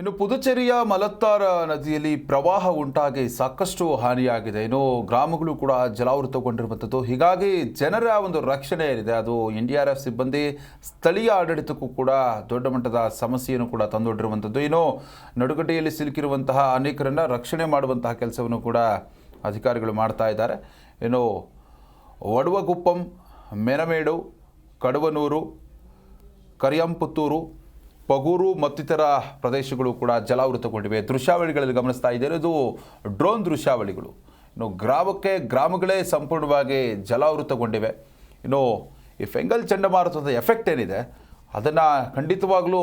ಇನ್ನು ಪುದುಚೇರಿಯ ಮಲತ್ತಾರ ನದಿಯಲ್ಲಿ ಪ್ರವಾಹ ಉಂಟಾಗಿ ಸಾಕಷ್ಟು ಹಾನಿಯಾಗಿದೆ. ಇನ್ನು ಗ್ರಾಮಗಳು ಕೂಡ ಜಲಾವೃತಗೊಂಡಿರುವಂಥದ್ದು ಹೀಗಾಗಿ ಜನರ ಒಂದು ರಕ್ಷಣೆ ಏನಿದೆ, ಅದು ಎನ್ ಡಿ ಆರ್ ಎಫ್ ಸಿಬ್ಬಂದಿ, ಸ್ಥಳೀಯ ಆಡಳಿತಕ್ಕೂ ಕೂಡ ದೊಡ್ಡ ಮಟ್ಟದ ಸಮಸ್ಯೆಯನ್ನು ಕೂಡ ತಂದೊಡ್ಡಿರುವಂಥದ್ದು ಇನ್ನು ನಡುಗಡ್ಡೆಯಲ್ಲಿ ಸಿಲುಕಿರುವಂತಹ ಅನೇಕರನ್ನು ರಕ್ಷಣೆ ಮಾಡುವಂತಹ ಕೆಲಸವನ್ನು ಕೂಡ ಅಧಿಕಾರಿಗಳು ಮಾಡ್ತಾ ಇದ್ದಾರೆ. ಇನ್ನು ಒಡವಗುಪ್ಪಂ, ಮೆನಮೇಡು, ಕಡವನೂರು, ಕರಿಯಂಪುತ್ತೂರು ಪಗೂರು ಮತ್ತಿತರ ಪ್ರದೇಶಗಳು ಕೂಡ ಜಲಾವೃತಗೊಂಡಿವೆ. ದೃಶ್ಯಾವಳಿಗಳಲ್ಲಿ ಗಮನಿಸ್ತಾ ಇದ್ದಾರೆ ಇದು ಡ್ರೋನ್ ದೃಶ್ಯಾವಳಿಗಳು. ಇನ್ನು ಗ್ರಾಮಕ್ಕೆ ಗ್ರಾಮಗಳೇ ಸಂಪೂರ್ಣವಾಗಿ ಜಲಾವೃತಗೊಂಡಿವೆ. ಇನ್ನು ಈ ಫೆಂಗಲ್ ಚಂಡಮಾರುತದ ಎಫೆಕ್ಟ್ ಏನಿದೆ, ಅದನ್ನು ಖಂಡಿತವಾಗಲೂ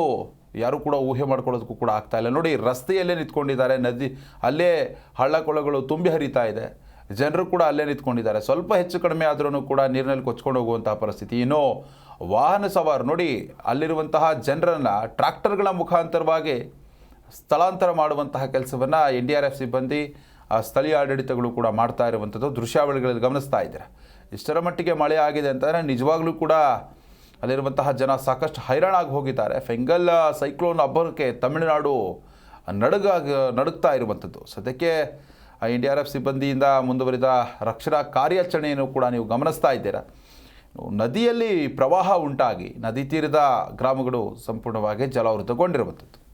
ಯಾರೂ ಕೂಡ ಊಹೆ ಮಾಡ್ಕೊಳ್ಳೋದಕ್ಕೂ ಕೂಡ ಆಗ್ತಾ ಇಲ್ಲ. ನೋಡಿ, ರಸ್ತೆಯಲ್ಲೇ ನಿಂತ್ಕೊಂಡಿದ್ದಾರೆ. ನದಿ, ಅಲ್ಲೇ ಹಳ್ಳ ಕೊಳ್ಳಗಳು ತುಂಬಿ ಹರಿತಾ ಇದೆ. ಜನರು ಕೂಡ ಅಲ್ಲೇ ನಿಂತ್ಕೊಂಡಿದ್ದಾರೆ. ಸ್ವಲ್ಪ ಹೆಚ್ಚು ಕಡಿಮೆ ಆದ್ರೂ ಕೂಡ ನೀರಿನಲ್ಲಿ ಕೊಚ್ಕೊಂಡು ಹೋಗುವಂತಹ ಪರಿಸ್ಥಿತಿ. ಇನ್ನು ವಾಹನ ಸವಾರ ನೋಡಿ ಅಲ್ಲಿರುವಂತಹ ಜನರನ್ನು ಟ್ರ್ಯಾಕ್ಟರ್ಗಳ ಮುಖಾಂತರವಾಗಿ ಸ್ಥಳಾಂತರ ಮಾಡುವಂತಹ ಕೆಲಸವನ್ನು ಎನ್ ಡಿ ಆರ್ ಎಫ್ ಸಿಬ್ಬಂದಿ ಸ್ಥಳೀಯ ಆಡಳಿತಗಳು ಕೂಡ ಮಾಡ್ತಾ ಇರುವಂಥದ್ದು ದೃಶ್ಯಾವಳಿಗಳಲ್ಲಿ ಗಮನಿಸ್ತಾ ಇದ್ದೀರ. ಇಷ್ಟರ ಮಟ್ಟಿಗೆ ಮಳೆ ಆಗಿದೆ ಅಂತಂದರೆ ನಿಜವಾಗ್ಲೂ ಕೂಡ ಅಲ್ಲಿರುವಂತಹ ಜನ ಸಾಕಷ್ಟು ಹೈರಾಣಾಗಿ ಹೋಗಿದ್ದಾರೆ. ಫೆಂಗಲ್ ಸೈಕ್ಲೋನ್ ಅಬ್ಬರಕ್ಕೆ ತಮಿಳುನಾಡು ನಡುಗ, ನಡುಗ್ತಾ ಇರುವಂಥದ್ದು ಸದ್ಯಕ್ಕೆ ಎನ್ ಡಿ ಆರ್ ಎಫ್ ಸಿಬ್ಬಂದಿಯಿಂದ ಮುಂದುವರಿದ ರಕ್ಷಣಾ ಕಾರ್ಯಾಚರಣೆಯನ್ನು ಕೂಡ ನೀವು ಗಮನಿಸ್ತಾ ಇದ್ದೀರಾ? ನದಿಯಲ್ಲಿ ಪ್ರವಾಹ ಉಂಟಾಗಿ ನದಿ ತೀರದ ಗ್ರಾಮಗಳು ಸಂಪೂರ್ಣವಾಗಿ ಜಲಾವೃತಗೊಂಡಿರುವಂಥದ್ದು.